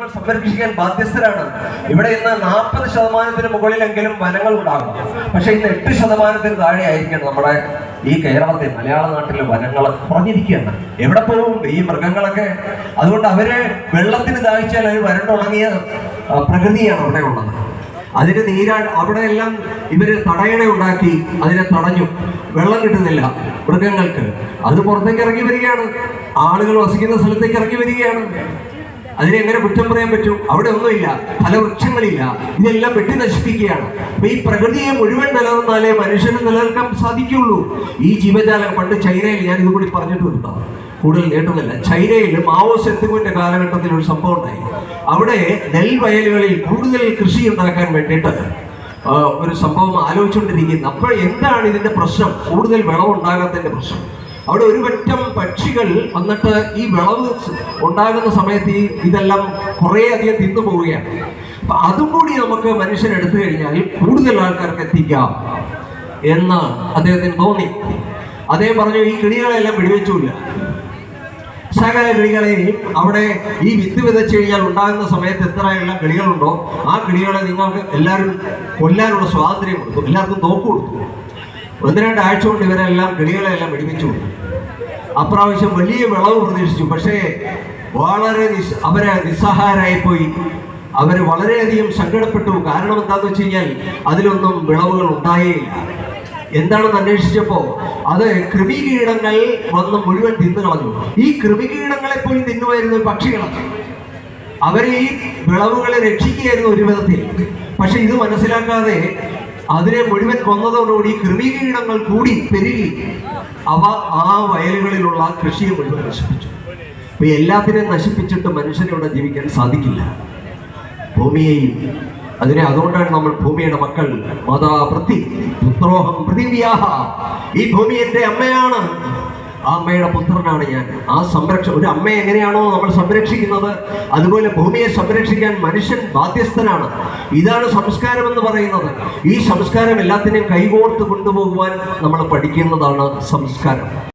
സംരക്ഷിക്കാൻ ബാധ്യസ്ഥരാണ്. ഇവിടെ ഇന്ന് നാൽപ്പത് ശതമാനത്തിന് മുകളിലെങ്കിലും വനങ്ങൾ ഉണ്ടാകും. പക്ഷെ ഇന്ന് എട്ട് ശതമാനത്തിന് താഴെ ആയിരിക്കണം നമ്മുടെ ഈ കേരളത്തിൽ മലയാള നാട്ടിലെ വനങ്ങൾ കുറഞ്ഞിരിക്കുകയാണ്. എവിടെ പോകും ഈ മൃഗങ്ങളൊക്കെ? അതുകൊണ്ട് അവർ വെള്ളത്തിന് ദാഹിച്ചാൽ അവർ വരണ്ടുണങ്ങിയ പ്രകൃതിയാണ് അവിടെ ഉള്ളത്. അതിന് നീരാ അവിടെ എല്ലാം ഇവർ തടയണ ഉണ്ടാക്കി അതിനെ തടഞ്ഞു. വെള്ളം കിട്ടുന്നില്ല മൃഗങ്ങൾക്ക്. അത് പുറത്തേക്ക് ഇറങ്ങി വരികയാണ്. ആളുകൾ വസിക്കുന്ന സ്ഥലത്തേക്ക് ഇറങ്ങി വരികയാണ്. അതിനെ എങ്ങനെ കുറ്റം പറയാൻ പറ്റും? അവിടെ ഒന്നുമില്ല. ഫലവൃക്ഷങ്ങളില്ല ഇതെല്ലാം വെട്ടി നശിപ്പിക്കുകയാണ്. അപ്പൊ ഈ പ്രകൃതിയെ മുഴുവൻ നിലനിന്നാലേ മനുഷ്യന് നിലനിൽക്കാൻ സാധിക്കുള്ളൂ ഈ ജീവജാലം പണ്ട് ചൈനയിൽ ഞാൻ ഇതുകൂടി പറഞ്ഞിട്ട് നിർത്താം കൂടുതൽ കേട്ടതല്ല ചൈനയിൽ മാവോ സെത്തുവിന്റെ കാലഘട്ടത്തിൽ ഒരു സംഭവം ഉണ്ടായി. അവിടെ നെൽവയലുകളിൽ കൂടുതൽ കൃഷി ഉണ്ടാക്കാൻ വേണ്ടിയിട്ട് ഒരു സംഭവം ആലോചിച്ചുകൊണ്ടിരിക്കുന്നത് അപ്പോൾ എന്താണ് ഇതിന്റെ പ്രശ്നം? കൂടുതൽ വിളവുണ്ടാകാത്തതിന്റെ പ്രശ്നം. അവിടെ ഒരു പറ്റം പക്ഷികൾ വന്നിട്ട് ഈ വിളവ് ഉണ്ടാകുന്ന സമയത്ത് ഈ ഇതെല്ലാം കുറേ അധികം തിന്നു പോവുകയാണ്. അപ്പൊ അതും കൂടി നമുക്ക് മനുഷ്യൻ എടുത്തു കഴിഞ്ഞാൽ കൂടുതൽ ആൾക്കാർക്ക് എത്തിക്കാം എന്ന് അദ്ദേഹത്തിന് തോന്നി. അദ്ദേഹം പറഞ്ഞു ഈ കിളികളെല്ലാം വെടിവെച്ചില്ല സകല കിളികളെയും അവിടെ ഈ വിത്ത് വിതച്ച് കഴിഞ്ഞാൽ ഉണ്ടാകുന്ന സമയത്ത് എത്രയുള്ള കിളികളുണ്ടോ ആ കിളികളെ നിങ്ങൾക്ക് എല്ലാവരും കൊല്ലാനുള്ള സ്വാതന്ത്ര്യം കൊടുത്തു എല്ലാവർക്കും തോക്ക് കൊടുത്തു ഒന്ന് രണ്ടാഴ്ച കൊണ്ട് ഇവരെല്ലാം കിളികളെല്ലാം വെടിവെച്ചു അപ്രാവശ്യം വലിയ വിളവ് പ്രതീക്ഷിച്ചു. പക്ഷേ വളരെ നിസ് അവരെ നിസ്സഹായരായിപ്പോയി. അവർ വളരെയധികം സങ്കടപ്പെട്ടു. കാരണം എന്താണെന്ന് വെച്ച് കഴിഞ്ഞാൽ അതിലൊന്നും വിളവുകൾ ഉണ്ടായേയില്ല. എന്താണെന്ന് അന്വേഷിച്ചപ്പോൾ അത് കൃമികീടങ്ങൾ വന്ന് മുഴുവൻ തിന്നു കളഞ്ഞു. ഈ കൃമികീടങ്ങളെ പോയി തിന്നുമായിരുന്നു പക്ഷികളൊക്കെ അവരെ ഈ വിളവുകളെ രക്ഷിക്കുകയായിരുന്നു ഒരു വിധത്തിൽ. പക്ഷെ ഇത് മനസ്സിലാക്കാതെ അതിനെ മുഴുവൻ വന്നതോടുകൂടി കൃമികീടങ്ങൾ കൂടി പെരുകി അവ ആ വയലുകളിലുള്ള കൃഷിയെ മുഴുവൻ നശിപ്പിച്ചു. അപ്പൊ എല്ലാത്തിനെയും നശിപ്പിച്ചിട്ട് മനുഷ്യനിവിടെ ജീവിക്കാൻ സാധിക്കില്ല. ഭൂമിയെയും അതിനെ അതുകൊണ്ടാണ് നമ്മൾ ഭൂമിയുടെ മക്കൾ. മാതാ പ്രതി പുത്രോഹം പൃഥിവ്യാഹ. ഈ ഭൂമി എന്റെ അമ്മയാണ് ആ അമ്മയുടെ പുത്രനാണ് ഞാൻ. ആ സംരക്ഷ ഒരു അമ്മയെ എങ്ങനെയാണോ നമ്മൾ സംരക്ഷിക്കുന്നത് അതുപോലെ ഭൂമിയെ സംരക്ഷിക്കാൻ മനുഷ്യൻ ബാധ്യസ്ഥനാണ്. ഇതാണ് സംസ്കാരം എന്ന് പറയുന്നത്. ഈ സംസ്കാരം എല്ലാത്തിനെയും കൈകോർത്ത് കൊണ്ടുപോകുവാൻ നമ്മൾ പഠിക്കുന്നതാണ് സംസ്കാരം.